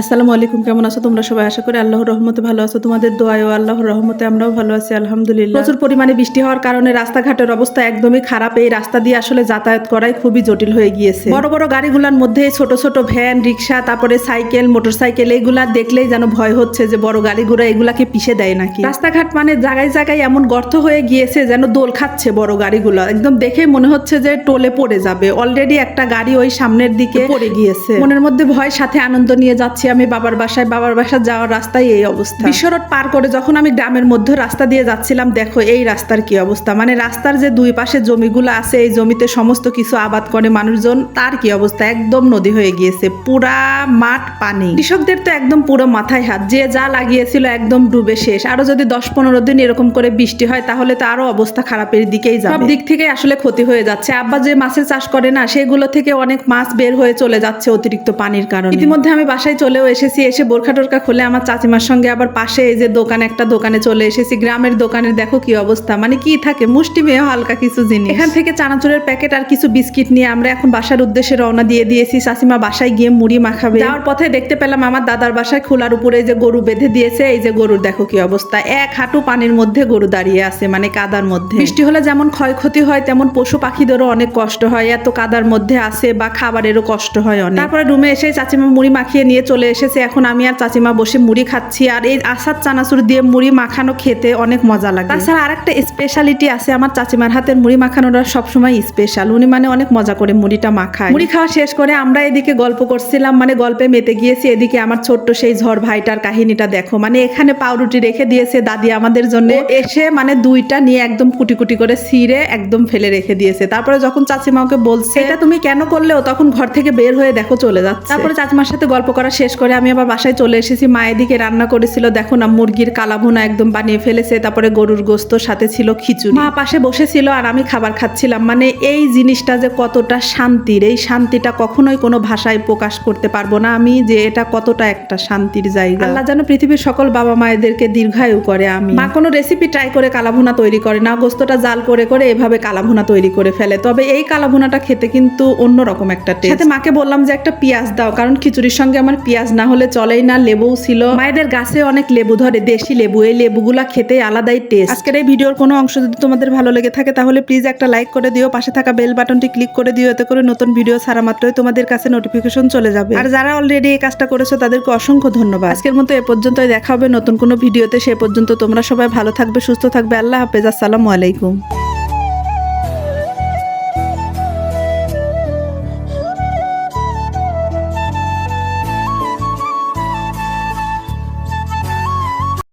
আসসালামু আলাইকুম কেমন আছো তোমরা সবাই? আশা করি আল্লাহর রহমতে ভালো আছো। তোমাদের দোয়ায় ও আল্লাহর রহমতে আমরাও ভালো আছি আলহামদুলিল্লাহ। প্রচুর পরিমাণে বৃষ্টি হওয়ার কারণে রাস্তাঘাটের অবস্থা একদমই খারাপ। এই রাস্তা দিয়ে আসলে যাতায়াত করাই খুবই জটিল হয়ে গিয়েছে। বড় বড় গাড়িগুলোর মধ্যে ছোট ছোট ভ্যান রিক্সা তারপরে সাইকেল মোটরসাইকেল এইগুলা দেখলেই যেন ভয় হচ্ছে যে বড় গাড়িগুলো এগুলাকে পিষে দেয় নাকি? রাস্তাঘাট মানে জায়গায় জায়গায় এমন গর্ত হয়ে গিয়েছে যেন দোল খাচ্ছে বড় গাড়িগুলো। একদম দেখে মনে হচ্ছে যে টোলে পড়ে যাবে। অলরেডি একটা গাড়ি ওই সামনের দিকে পড়ে গিয়েছে। মনের মধ্যে ভয় সাথে আনন্দ নিয়ে যাচ্ছি। আমি বাবার বাসায় বাবার বাসা যাওয়ার রাস্তায় এই অবস্থা। বিশ্বরোড পার করে যখন আমি গ্রামের মধ্যে রাস্তা দিয়ে যাচ্ছিলাম দেখো এই রাস্তার কি অবস্থা। মানে রাস্তার যে দুই পাশে জমিগুলো আছে এই জমিতে সমস্ত কিছু আবাদ করে মানুষজন তার কি অবস্থা? একদম নদী হয়ে গিয়েছে পুরা মাঠ পানি। কৃষকদের তো একদম পুরো মাথায় হাত যে যা লাগিয়েছিল একদম ডুবে শেষ। আরও যদি দশ পনেরো দিন এরকম করে বৃষ্টি হয় তাহলে তো আরও অবস্থা খারাপের দিকেই যাবে। সব দিক থেকে আসলে ক্ষতি হয়ে যাচ্ছে। আব্বা যে মাছের চাষ করে না সেগুলো থেকে অনেক মাছ বের হয়ে চলে যাচ্ছে অতিরিক্ত পানির কারণে। ইতিমধ্যে আমি বাসায় চলেও এসেছি এসে বোরখা টোরখা খুলে আমার চাচিমার সঙ্গে আবার পাশে এই যে দোকান একটা দোকানে চলে এসেছি। গ্রামের দোকানে দেখো কি অবস্থা। মানে কি থাকে মুষ্টি মেয়ে হালকা কিছু জিনিস। এখান থেকে চানাচুরের প্যাকেট আর কিছু বিস্কিট নিয়ে আমরা এখন বাসার উদ্দেশ্যে রওনা দিয়ে দিয়েছি। চাচিমা বাসায় গিয়ে মুড়ি মাখাবে। যাওয়ার পথে দেখতে পেলাম আমার দাদার বাসায় খোলার উপরে এই যে গরু বেঁধে দিয়েছে। এই যে গরুর দেখো কি অবস্থা। এক হাঁটু পানির মধ্যে গরু দাঁড়িয়ে আছে মানে কাদার মধ্যে। বৃষ্টি হলে যেমন ক্ষয়ক্ষতি হয় তেমন পশু পাখিদেরও অনেক কষ্ট হয়। এত কাদার মধ্যে আছে বা খাবারেরও কষ্ট হয় অনেক। তারপরে রুমে এসে চাচিমা মুড়ি মাখিয়ে নিয়ে চলে এসেছে। এখন আমি আর চাচিমা বসে মুড়ি খাচ্ছি আর এই আসার চানাচুর দিয়ে মুড়ি মাখানো খেতে অনেক মজা লাগে। তাছাড়া আরেকটা স্পেশালিটি আছে আমার চাচিমার হাতের মুড়ি মাখানোটা সবসময় স্পেশাল উনি মানে অনেক মজা করে মুড়িটা মাখায়। মুড়ি খাওয়া শেষ করে আমরা এদিকে গল্প করছিলাম মানে গল্পে মেতে গিয়েছি। এদিকে আমার ছোট্ট সেই ঝড় ভাইটার কাহিনীটা দেখো। মানে এখানে পাউরুটি রেখে দিয়েছে দাদি আমাদের জন্য। এসে মানে দুইটা নিয়ে একদম কুটি কুটি করে ছিঁড়ে একদম ফেলে রেখে দিয়েছে। তারপরে যখন চাচিমা ওকে বলছে, এটা তুমি কেন করলেও তখন ঘর থেকে বের হয়ে দেখো চলে যাচ্ছে। তারপরে চাচিমার সাথে গল্প করা শেষ করে আমি আবার বাসায় চলে এসেছি। মায়ের দিকে রান্না করেছিল দেখো না মুরগির কালাভুনা একদম বানিয়ে ফেলেছে তারপরে গরুর গোস্ত সাথে ছিল খিচুড়ি। মা পাশে বসেছিল আর আমি খাবার খাচ্ছিলাম। মানে এই জিনিসটা যে কতটা শান্তির এই শান্তিটা কখনোই কোনো ভাষায় প্রকাশ করতে পারব না আমি যে এটা কতটা একটা শান্তির জায়গা। আল্লাহ যেন পৃথিবীর সকল বাবা মায়েদেরকে দীর্ঘায়ু করে আমি মা কোনো রেসিপি ট্রাই করে কালাভুনা তৈরি করে না গোস্তটা জাল করে করে এভাবে কালাভুনা তৈরি করে ফেলে। তবে এই কালাভুনাটা খেতে কিন্তু অন্যরকম একটা টেস্ট সাথে মাকে বললাম যে একটা পেঁয়াজ দাও কারণ খিচুড়ির সঙ্গে আমার পেঁয়াজ না হলে চলেই না, লেবুও ছিল। মায়েদের গাছে অনেক লেবু ধরে, দেশি লেবু। এই লেবুগুলা খেতে আলাদাই টেস্ট আজকের এই ভিডিওর কোনো অংশ যদি তোমাদের ভালো লেগে থাকে, তাহলে প্লিজ একটা লাইক করে দিও। পাশে থাকা বেল বাটনটি ক্লিক করে দিও, এতে করে নতুন ভিডিও ছাড়া মাত্রই তোমাদের কাছে নোটিফিকেশন চলে যাবে। আর যারা অলরেডি এই কাজটা করেছ, তাদেরকে অসংখ্য ধন্যবাদ। আজকের মতো এ পর্যন্তই, দেখা হবে নতুন কোনো ভিডিওতে সে পর্যন্ত তোমরা সবাই ভালো থাকবে, সুস্থ থাকবে। আল্লাহ হাফেজ, আসসালামু আলাইকুম।